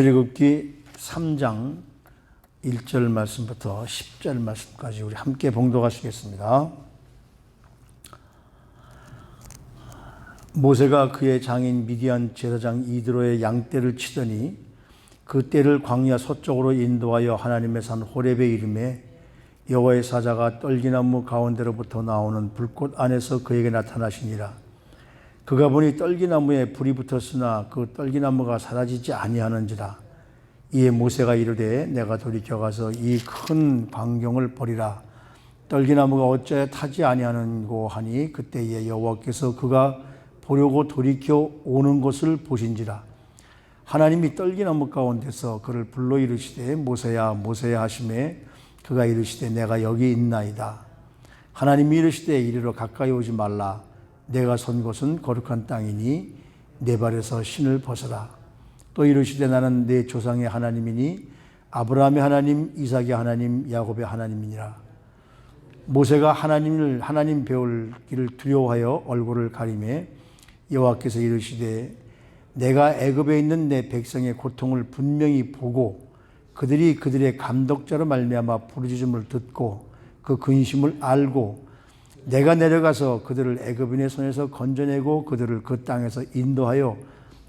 출애굽기 3장 1절 말씀부터 10절 말씀까지 우리 함께 봉독하시겠습니다. 모세가 그의 장인 미디안 제사장 이드로의 양떼를 치더니 그 떼를 광야 서쪽으로 인도하여 하나님의 산 호렙의 이름에 여호와의 사자가 떨기나무 가운데로부터 나오는 불꽃 안에서 그에게 나타나시니라. 그가 보니 떨기나무에 불이 붙었으나 그 떨기나무가 사라지지 아니하는지라. 이에 모세가 이르되 내가 돌이켜 가서 이큰 광경을 보리라. 떨기나무가 어찌하여 타지 아니하는고 하니 그때에 여호와께서 그가 보려고 돌이켜 오는 것을 보신지라. 하나님이 떨기나무 가운데서 그를 불러 이르시되 모세야 모세야 하심에 그가 이르시되 내가 여기 있나이다. 하나님이 이르시되 이리로 가까이 오지 말라. 내가 선 곳은 거룩한 땅이니 내 발에서 신을 벗어라. 또 이르시되 나는 내 조상의 하나님이니 아브라함의 하나님, 이삭의 하나님, 야곱의 하나님이니라. 모세가 하나님을 하나님 배울 길을 두려워하여 얼굴을 가리매 여호와께서 이르시되 내가 애굽에 있는 내 백성의 고통을 분명히 보고 그들이 그들의 감독자로 말미암아 부르짖음을 듣고 그 근심을 알고 내가 내려가서 그들을 애굽인의 손에서 건져내고 그들을 그 땅에서 인도하여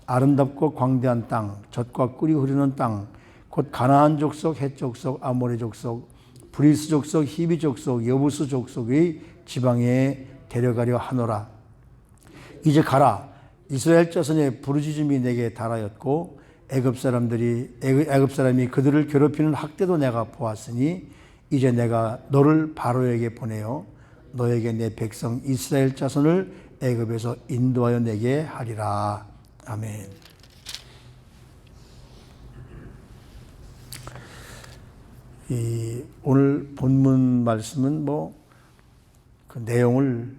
아름답고 광대한 땅, 젖과 꿀이 흐르는 땅, 곧 가나안 족속, 헷 족속, 아모리 족속, 브리스 족속, 히비 족속, 여부스 족속의 지방에 데려가려 하노라. 이제 가라. 이스라엘 자손의 부르짖음이 내게 달하였고 애굽 사람들이 애굽 사람이 그들을 괴롭히는 학대도 내가 보았으니 이제 내가 너를 바로에게 보내어 너에게 내 백성 이스라엘 자손을 애굽에서 인도하여 내게 하리라. 아멘. 이 오늘 본문 말씀은 뭐 그 내용을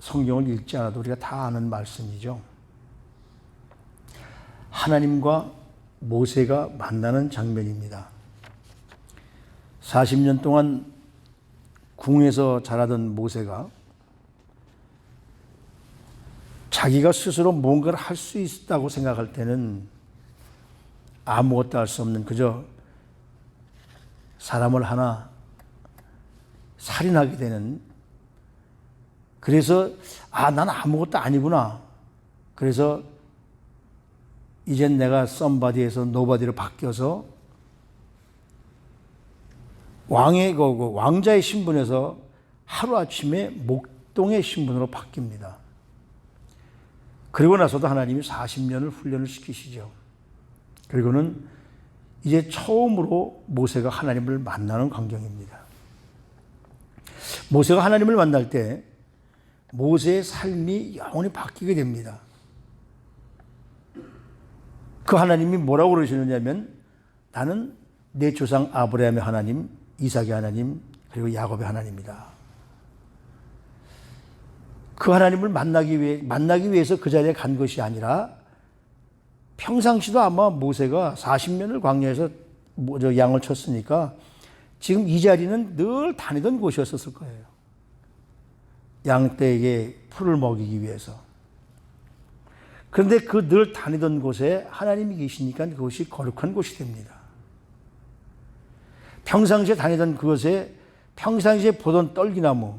성경을 읽지 않아도 우리가 다 아는 말씀이죠. 하나님과 모세가 만나는 장면입니다. 40년 동안 궁에서 자라던 모세가 자기가 스스로 뭔가를 할 수 있다고 생각할 때는 아무것도 할 수 없는 그저 사람을 하나 살인하게 되는 그래서 아, 난 아무것도 아니구나. 그래서 이젠 내가 썸바디에서 노바디로 바뀌어서 왕의 그 왕자의 신분에서 하루아침에 목동의 신분으로 바뀝니다. 그리고 나서도 하나님이 40년을 훈련을 시키시죠. 그리고는 이제 처음으로 모세가 하나님을 만나는 광경입니다. 모세가 하나님을 만날 때 모세의 삶이 영원히 바뀌게 됩니다. 그 하나님이 뭐라고 그러시느냐면 나는 내 조상 아브라함의 하나님, 이삭의 하나님, 그리고 야곱의 하나님이다. 그 하나님을 만나기 위해 만나기 위해서 그 자리에 간 것이 아니라 평상시도 아마 모세가 40년을 광야에서 뭐 양을 쳤으니까 지금 이 자리는 늘 다니던 곳이었을 거예요. 양떼에게 풀을 먹이기 위해서. 그런데 그 늘 다니던 곳에 하나님이 계시니까 그것이 거룩한 곳이 됩니다. 평상시에 다니던 그곳에 평상시에 보던 떨기나무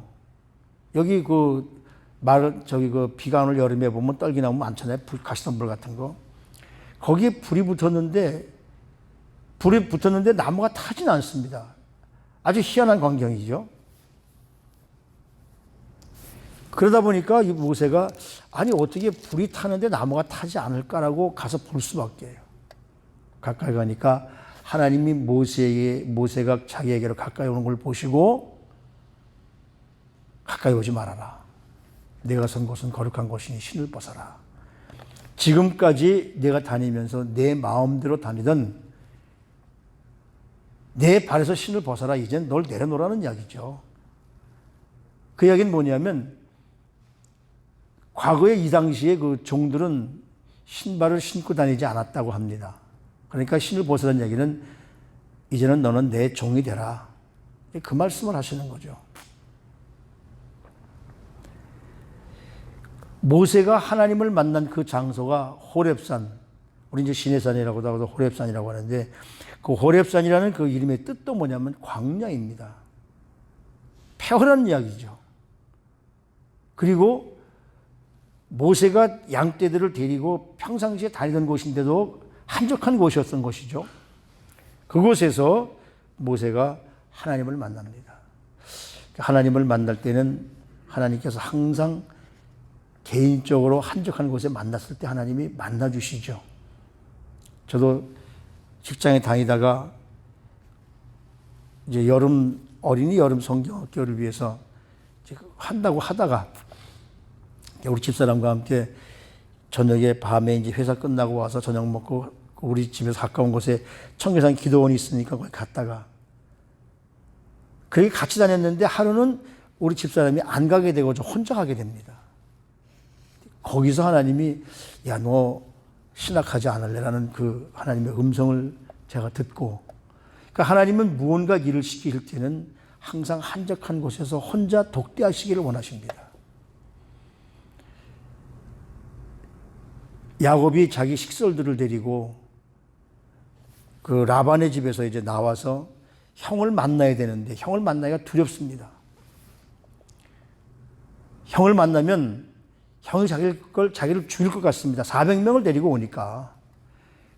여기 그 말, 저기 그 비가 오는 여름에 보면 떨기나무 많잖아요. 가시덤불 같은 거. 거기에 불이 붙었는데, 불이 붙었는데 나무가 타진 않습니다. 아주 희한한 광경이죠. 그러다 보니까 이 모세가 아니 어떻게 불이 타는데 나무가 타지 않을까라고 가서 볼 수밖에 해요. 가까이 가니까 하나님이 모세에게 모세가 자기에게로 가까이 오는 걸 보시고 가까이 오지 말아라. 내가 선 곳은 거룩한 곳이니 신을 벗어라. 지금까지 내가 다니면서 내 마음대로 다니던 내 발에서 신을 벗어라. 이젠 널 내려놓으라는 이야기죠. 그 이야기는 뭐냐면 과거에 이 당시에 그 종들은 신발을 신고 다니지 않았다고 합니다. 그러니까 신을 벗으라는 얘기는 이제는 너는 내 종이 되라. 그 말씀을 하시는 거죠. 모세가 하나님을 만난 그 장소가 호렙산, 우리 이제 시내산이라고도 하고 호랩산이라고 하는데 그 호랩산이라는 그 이름의 뜻도 뭐냐면 광야입니다. 폐허라는 이야기죠. 그리고 모세가 양떼들을 데리고 평상시에 다니던 곳인데도 한적한 곳이었던 것이죠. 그곳에서 모세가 하나님을 만납니다. 하나님을 만날 때는 하나님께서 항상 개인적으로 한적한 곳에 만났을 때 하나님이 만나 주시죠. 저도 직장에 다니다가 이제 여름 어린이 여름 성경학교를 위해서 한다고 하다가 우리 집사람과 함께 저녁에 밤에 이제 회사 끝나고 와서 저녁 먹고 우리 집에서 가까운 곳에 청계산 기도원이 있으니까 거기 갔다가 그렇게 같이 다녔는데 하루는 우리 집사람이 안 가게 되고 저 혼자 가게 됩니다. 거기서 하나님이 야 너 신학하지 않을래라는 그 하나님의 음성을 제가 듣고 그러니까 하나님은 무언가 일을 시킬 때는 항상 한적한 곳에서 혼자 독대하시기를 원하십니다. 야곱이 자기 식솔들을 데리고 그 라반의 집에서 이제 나와서 형을 만나야 되는데 형을 만나기가 두렵습니다. 형을 만나면 형이 자기를 걸 자기를 죽일 것 같습니다. 400명을 데리고 오니까.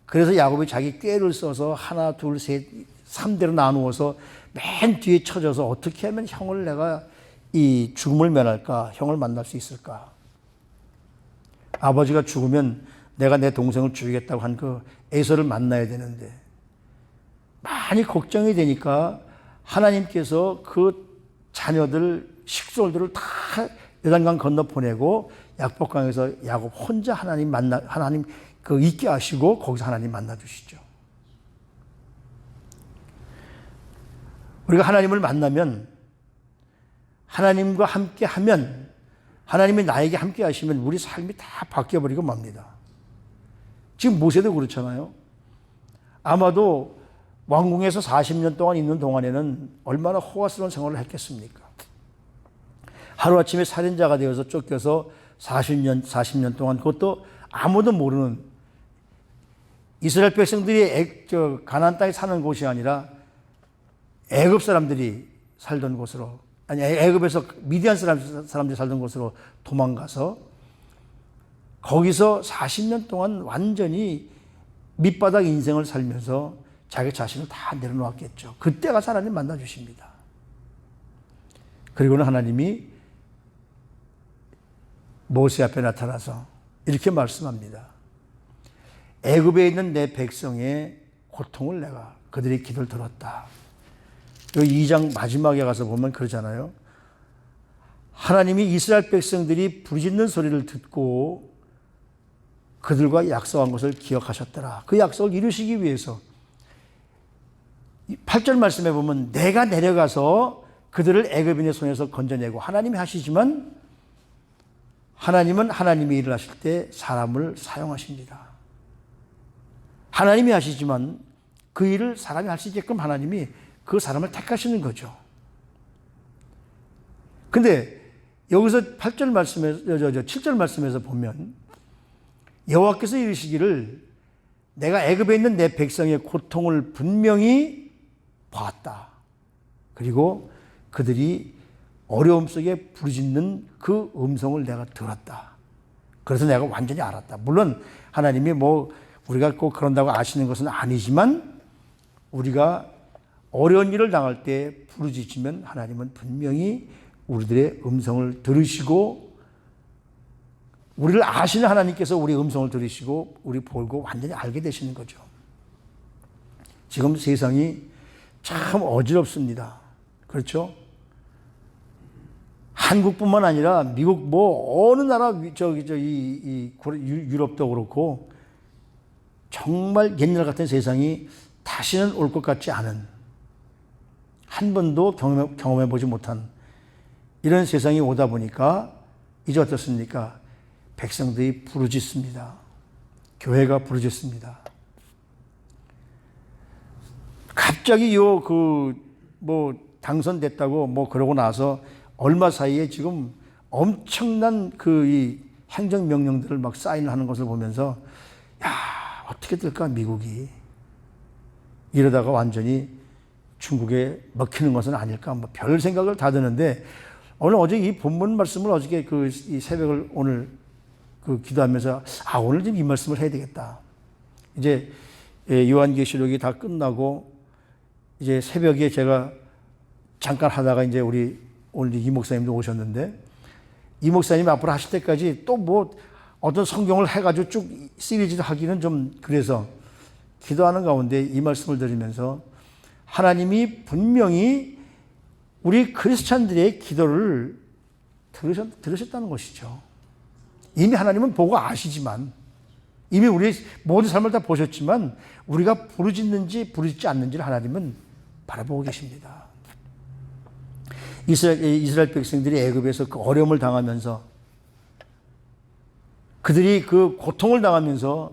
그래서 야곱이 자기 꾀를 써서 하나, 둘, 셋, 3대로 나누어서 맨 뒤에 쳐져서 어떻게 하면 형을 내가 이 죽음을 면할까? 형을 만날 수 있을까? 아버지가 죽으면 내가 내 동생을 죽이겠다고 한 그 에서를 만나야 되는데 많이 걱정이 되니까 하나님께서 그 자녀들 식솔들을 다 요단강 건너 보내고 약복강에서 야곱 혼자 하나님 만나 하나님 그 있게 하시고 거기서 하나님 만나 주시죠. 우리가 하나님을 만나면 하나님과 함께 하면 하나님이 나에게 함께 하시면 우리 삶이 다 바뀌어 버리고 맙니다. 지금 모세도 그렇잖아요. 아마도 왕궁에서 40년 동안 있는 동안에는 얼마나 호화스러운 생활을 했겠습니까? 하루아침에 살인자가 되어서 쫓겨서 40년, 40년 동안 그것도 아무도 모르는 이스라엘 백성들이 가나안 땅에 사는 곳이 아니라 애굽 사람들이 살던 곳으로 아니 애굽에서 미디안 사람, 사람들이 살던 곳으로 도망가서 거기서 40년 동안 완전히 밑바닥 인생을 살면서 자기 자신을 다 내려놓았겠죠. 그때가 하나님 만나 주십니다. 그리고는 하나님이 모세 앞에 나타나서 이렇게 말씀합니다. 애굽에 있는 내 백성의 고통을 내가 그들의 기도를 들었다. 여기 2장 마지막에 가서 보면 그러잖아요. 하나님이 이스라엘 백성들이 부르짖는 소리를 듣고 그들과 약속한 것을 기억하셨더라. 그 약속을 이루시기 위해서 8절 말씀에 보면 내가 내려가서 그들을 애굽인의 손에서 건져내고 하나님이 하시지만 하나님은 하나님이 일을 하실 때 사람을 사용하십니다. 하나님이 하시지만 그 일을 사람이 할 수 있게끔 하나님이 그 사람을 택하시는 거죠. 근데 여기서 8절 말씀에 저, 저 7절 말씀에서 보면 여호와께서 이르시기를 내가 애굽에 있는 내 백성의 고통을 분명히 봤다. 그리고 그들이 어려움 속에 부르짖는 그 음성을 내가 들었다. 그래서 내가 완전히 알았다. 물론 하나님이 뭐 우리가 꼭 그런다고 아시는 것은 아니지만 우리가 어려운 일을 당할 때 부르짖으면 하나님은 분명히 우리들의 음성을 들으시고 우리를 아시는 하나님께서 우리 음성을 들으시고 우리 보고 완전히 알게 되시는 거죠. 지금 세상이 참 어지럽습니다. 그렇죠? 한국뿐만 아니라 미국 뭐 어느 나라 저기 저이 이 유럽도 그렇고 정말 옛날 같은 세상이 다시는 올 것 같지 않은 한 번도 경험해, 경험해 보지 못한 이런 세상이 오다 보니까 이제 어떻습니까? 백성들이 부르짖습니다. 교회가 부르짖습니다. 갑자기 요 그 뭐 당선됐다고 뭐 그러고 나서 얼마 사이에 지금 엄청난 그 이 행정 명령들을 막 사인을 하는 것을 보면서 야 어떻게 될까 미국이 이러다가 완전히 중국에 먹히는 것은 아닐까 뭐 별 생각을 다 드는데 오늘 어제 이 본문 말씀을 어저께 그 이 새벽을 오늘 그 기도하면서 아 오늘 좀 이 말씀을 해야 되겠다. 이제 예, 요한계시록이 다 끝나고 이제 새벽에 제가 잠깐 하다가 이제 우리 오늘 이 목사님도 오셨는데 이 목사님 앞으로 하실 때까지 또 뭐 어떤 성경을 해가지고 쭉 시리즈를 하기는 좀 그래서 기도하는 가운데 이 말씀을 드리면서 하나님이 분명히 우리 크리스찬들의 기도를 들으셨, 들으셨다는 것이죠. 이미 하나님은 보고 아시지만 이미 우리 모든 삶을 다 보셨지만 우리가 부르짖는지 부르짖지 않는지를 하나님은 바라보고 계십니다. 이스라엘, 이스라엘 백성들이 애굽에서 그 어려움을 당하면서 그들이 그 고통을 당하면서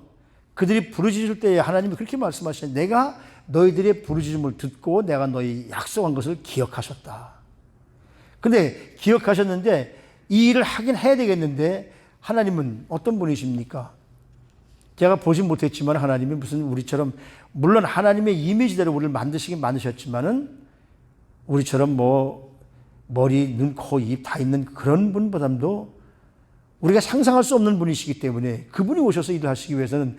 그들이 부르짖을 때에 하나님이 그렇게 말씀하시죠. 내가 너희들의 부르짖음을 듣고 내가 너희 약속한 것을 기억하셨다. 근데 기억하셨는데 이 일을 하긴 해야 되겠는데 하나님은 어떤 분이십니까? 제가 보진 못했지만 하나님이 무슨 우리처럼 물론 하나님의 이미지대로 우리를 만드시긴 만드셨지만은 우리처럼 뭐 머리, 눈, 코, 입 다 있는 그런 분보담도 우리가 상상할 수 없는 분이시기 때문에 그분이 오셔서 일을 하시기 위해서는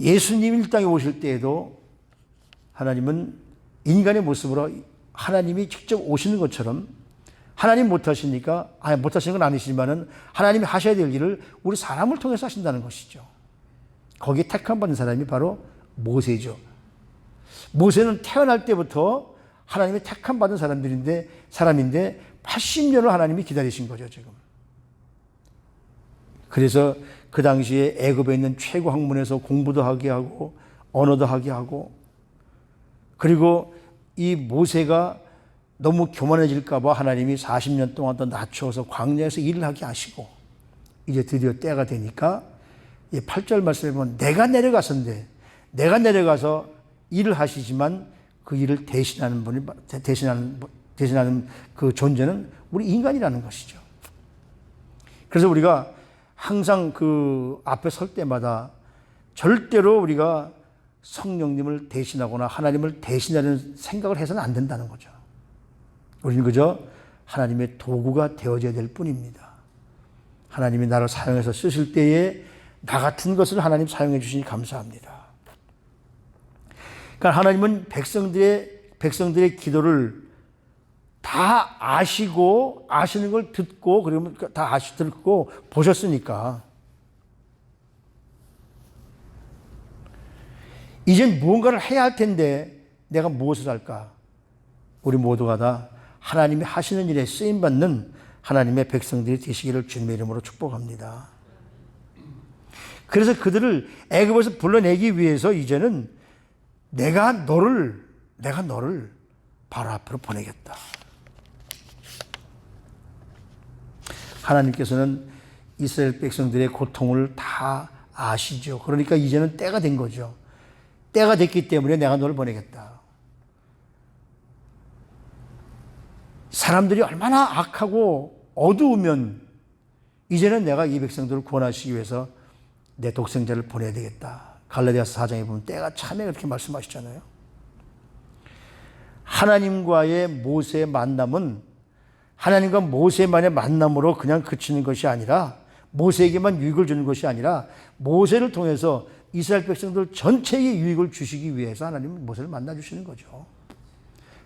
예수님 이 땅에 오실 때에도 하나님은 인간의 모습으로 하나님이 직접 오시는 것처럼 하나님 못하시니까 아니 못하시는 건 아니시지만은 하나님이 하셔야 될 일을 우리 사람을 통해서 하신다는 것이죠. 거기에 택함 받은 사람이 바로 모세죠. 모세는 태어날 때부터 하나님의 택함 받은 사람들인데 사람인데 80년을 하나님이 기다리신 거죠 지금. 그래서 그 당시에 애굽에 있는 최고 학문에서 공부도 하게 하고 언어도 하게 하고 그리고 이 모세가 너무 교만해질까봐 하나님이 40년 동안 더 낮춰서 광야에서 일을 하게 하시고 이제 드디어 때가 되니까 이 8절 말씀에 보면 내가 내려가선데 내가 내려가서 일을 하시지만 그 일을 대신하는 분이 대신하는 대신하는 그 존재는 우리 인간이라는 것이죠. 그래서 우리가 항상 그 앞에 설 때마다 절대로 우리가 성령님을 대신하거나 하나님을 대신하는 생각을 해서는 안 된다는 거죠. 우리는 그저 하나님의 도구가 되어져야 될 뿐입니다. 하나님이 나를 사용해서 쓰실 때에 나 같은 것을 하나님 사용해 주시니 감사합니다. 그러니까 하나님은 백성들의 백성들의 기도를 다 아시고 아시는 걸 듣고 그러면 다 아시 듣고 보셨으니까 이젠 무언가를 해야 할 텐데 내가 무엇을 할까? 우리 모두가 다 하나님이 하시는 일에 쓰임 받는 하나님의 백성들이 되시기를 주님의 이름으로 축복합니다. 그래서 그들을 애굽에서 불러내기 위해서 이제는 내가 너를 내가 너를 바로 앞으로 보내겠다. 하나님께서는 이스라엘 백성들의 고통을 다 아시죠. 그러니까 이제는 때가 된 거죠. 때가 됐기 때문에 내가 너를 보내겠다. 사람들이 얼마나 악하고 어두우면 이제는 내가 이 백성들을 구원하시기 위해서 내 독생자를 보내야 되겠다. 갈라디아서 4장에 보면 때가 참에 그렇게 말씀하시잖아요. 하나님과의 모세의 만남은 하나님과 모세만의 만남으로 그냥 그치는 것이 아니라 모세에게만 유익을 주는 것이 아니라 모세를 통해서 이스라엘 백성들 전체에 유익을 주시기 위해서 하나님은 모세를 만나 주시는 거죠.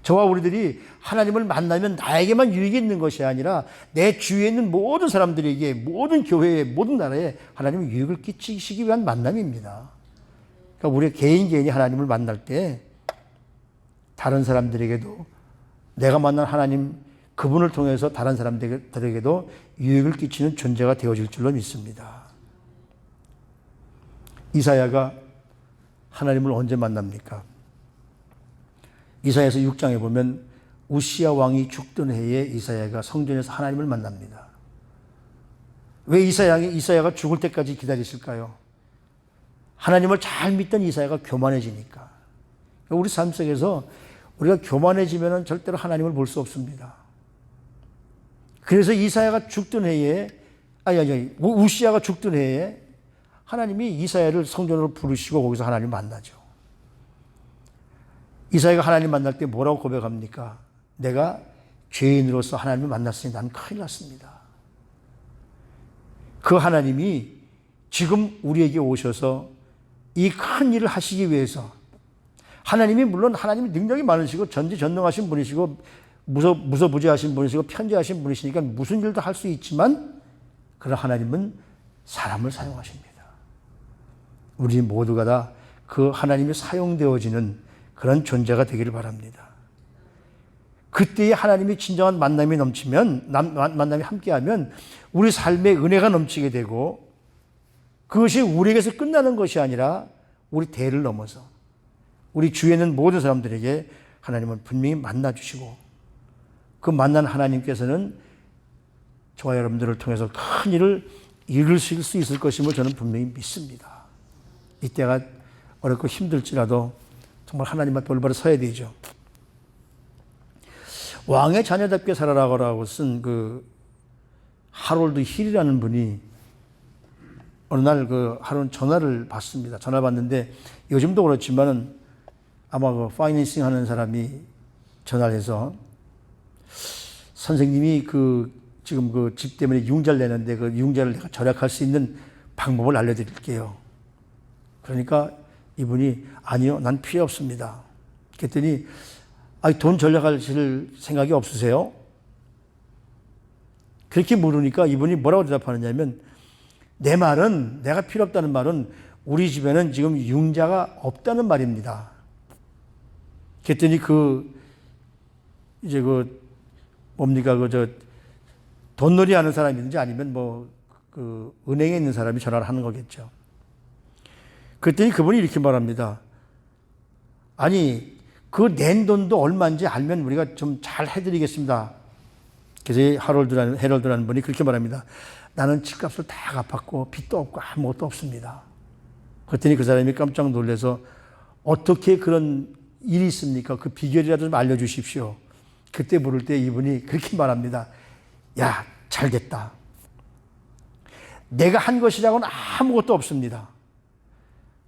저와 우리들이 하나님을 만나면 나에게만 유익이 있는 것이 아니라 내 주위에 있는 모든 사람들에게 모든 교회에 모든 나라에 하나님의 유익을 끼치시기 위한 만남입니다. 그러니까 우리 개인 개인이 하나님을 만날 때 다른 사람들에게도 내가 만난 하나님 그분을 통해서 다른 사람들에게도 유익을 끼치는 존재가 되어질 줄로 믿습니다. 이사야가 하나님을 언제 만납니까? 이사야서 6장에 보면 우시아 왕이 죽던 해에 이사야가 성전에서 하나님을 만납니다. 왜 이사야, 이사야가 죽을 때까지 기다렸을까요? 하나님을 잘 믿던 이사야가 교만해지니까. 우리 삶 속에서 우리가 교만해지면 절대로 하나님을 볼 수 없습니다. 그래서 이사야가 죽던 해에, 아니, 아니, 우시아가 죽던 해에 하나님이 이사야를 성전으로 부르시고 거기서 하나님 만나죠. 이사야가 하나님 만날 때 뭐라고 고백합니까? 내가 죄인으로서 하나님을 만났으니 난 큰일 났습니다. 그 하나님이 지금 우리에게 오셔서 이 큰 일을 하시기 위해서 하나님이 물론 하나님이 능력이 많으시고 전지전능하신 분이시고 무서 무서부지하신 분이시고 편지하신 분이시니까 무슨 일도 할 수 있지만 그러나 하나님은 사람을 사용하십니다. 우리 모두가 다 그 하나님이 사용되어지는 그런 존재가 되기를 바랍니다. 그때에 하나님이 진정한 만남이 넘치면 남- 만남이 함께하면 우리 삶에 은혜가 넘치게 되고 그것이 우리에게서 끝나는 것이 아니라 우리 대를 넘어서 우리 주위에 있는 모든 사람들에게 하나님은 분명히 만나 주시고 그 만난 하나님께서는 저와 여러분들을 통해서 큰 일을 이루실 수 있을 것임을 저는 분명히 믿습니다. 이때가 어렵고 힘들지라도 정말 하나님 앞에 올바로 서야 되죠. 왕의 자녀답게 살아라고 쓴 그 하롤드 힐이라는 분이 어느 날 그 하루는 전화를 받습니다. 전화 받는데 요즘도 그렇지만은 아마 그 파이낸싱 하는 사람이 전화를 해서 선생님이 그 지금 그 집 때문에 융자를 내는데 그 융자를 내가 절약할 수 있는 방법을 알려드릴게요. 그러니까 이분이 아니요, 난 필요 없습니다. 그랬더니 아니, 돈 절약하실 생각이 없으세요? 그렇게 물으니까 이분이 뭐라고 대답하느냐면 내 말은 내가 필요 없다는 말은 우리 집에는 지금 융자가 없다는 말입니다. 그랬더니 그 이제 그 뭡니까 그 저 돈놀이 하는 사람이든지 아니면 뭐 그 은행에 있는 사람이 전화를 하는 거겠죠. 그랬더니 그분이 이렇게 말합니다. 아니 그 낸 돈도 얼마인지 알면 우리가 좀 잘 해드리겠습니다. 그래서 하롤드라는 헤럴드라는 분이 그렇게 말합니다. 나는 집값을 다 갚았고 빚도 없고 아무것도 없습니다. 그랬더니 그 사람이 깜짝 놀라서 어떻게 그런 일이 있습니까? 그 비결이라도 좀 알려주십시오. 그때 물을 때 이분이 그렇게 말합니다. 야, 잘 됐다. 내가 한 것이라고는 아무것도 없습니다.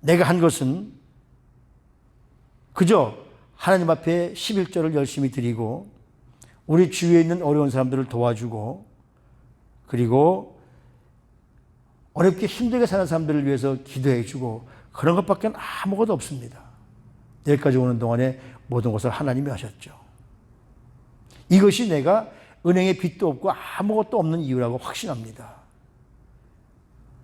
내가 한 것은 그저 하나님 앞에 11절을 열심히 드리고 우리 주위에 있는 어려운 사람들을 도와주고 그리고 어렵게 힘들게 사는 사람들을 위해서 기도해 주고 그런 것밖에 아무것도 없습니다. 여기까지 오는 동안에 모든 것을 하나님이 하셨죠. 이것이 내가 은행에 빚도 없고 아무것도 없는 이유라고 확신합니다.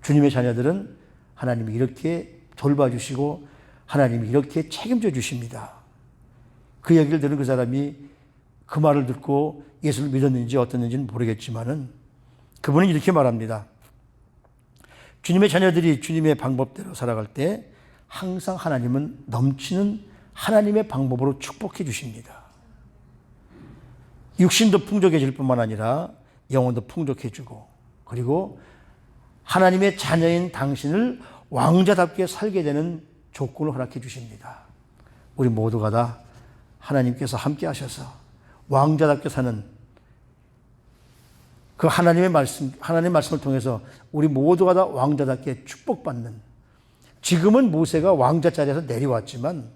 주님의 자녀들은 하나님이 이렇게 돌봐주시고 하나님이 이렇게 책임져 주십니다. 그 얘기를 들은 그 사람이 그 말을 듣고 예수를 믿었는지 어떻는지는 모르겠지만은 그분은 이렇게 말합니다. 주님의 자녀들이 주님의 방법대로 살아갈 때 항상 하나님은 넘치는 하나님의 방법으로 축복해 주십니다. 육신도 풍족해질 뿐만 아니라 영혼도 풍족해주고 그리고 하나님의 자녀인 당신을 왕자답게 살게 되는 조건을 허락해 주십니다. 우리 모두가 다 하나님께서 함께 하셔서 왕자답게 사는 그 하나님의 말씀, 하나님의 말씀을 통해서 우리 모두가 다 왕자답게 축복받는 지금은 모세가 왕자 자리에서 내려왔지만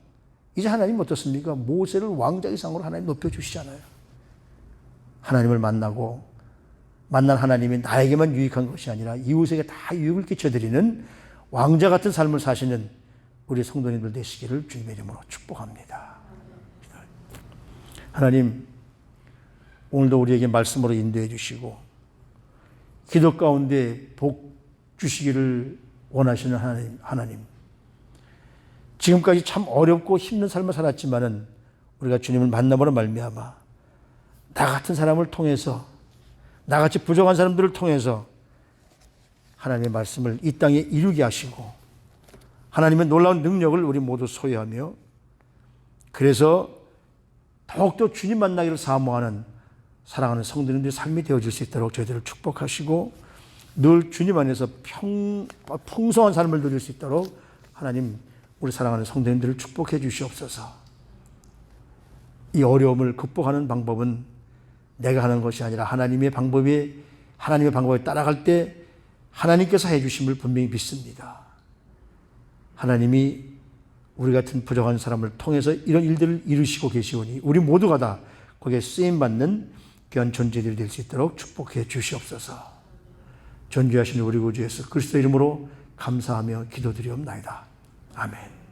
이제 하나님 어떻습니까? 모세를 왕자 이상으로 하나님 높여주시잖아요. 하나님을 만나고 만난 하나님이 나에게만 유익한 것이 아니라 이웃에게 다 유익을 끼쳐드리는 왕자 같은 삶을 사시는 우리 성도님들 되시기를 주님의 이름으로 축복합니다. 하나님, 오늘도 우리에게 말씀으로 인도해 주시고, 기도 가운데 복 주시기를 원하시는 하나님, 하나님. 지금까지 참 어렵고 힘든 삶을 살았지만은 우리가 주님을 만남으로 말미암아 나 같은 사람을 통해서 나같이 부족한 사람들을 통해서 하나님의 말씀을 이 땅에 이루게 하시고 하나님의 놀라운 능력을 우리 모두 소유하며 그래서 더욱더 주님 만나기를 사모하는 사랑하는 성도님들의 삶이 되어질 수 있도록 저희들을 축복하시고 늘 주님 안에서 평, 풍성한 삶을 누릴 수 있도록 하나님 우리 사랑하는 성도님들을 축복해 주시옵소서. 이 어려움을 극복하는 방법은 내가 하는 것이 아니라 하나님의 방법에 하나님의 방법에 따라갈 때 하나님께서 해 주심을 분명히 믿습니다. 하나님이 우리 같은 부족한 사람을 통해서 이런 일들을 이루시고 계시오니 우리 모두가 다 거기에 쓰임 받는 귀한 존재들이 될 수 있도록 축복해 주시옵소서. 존귀하신 우리 구주 예수 그리스도 이름으로 감사하며 기도드리옵나이다. 아멘.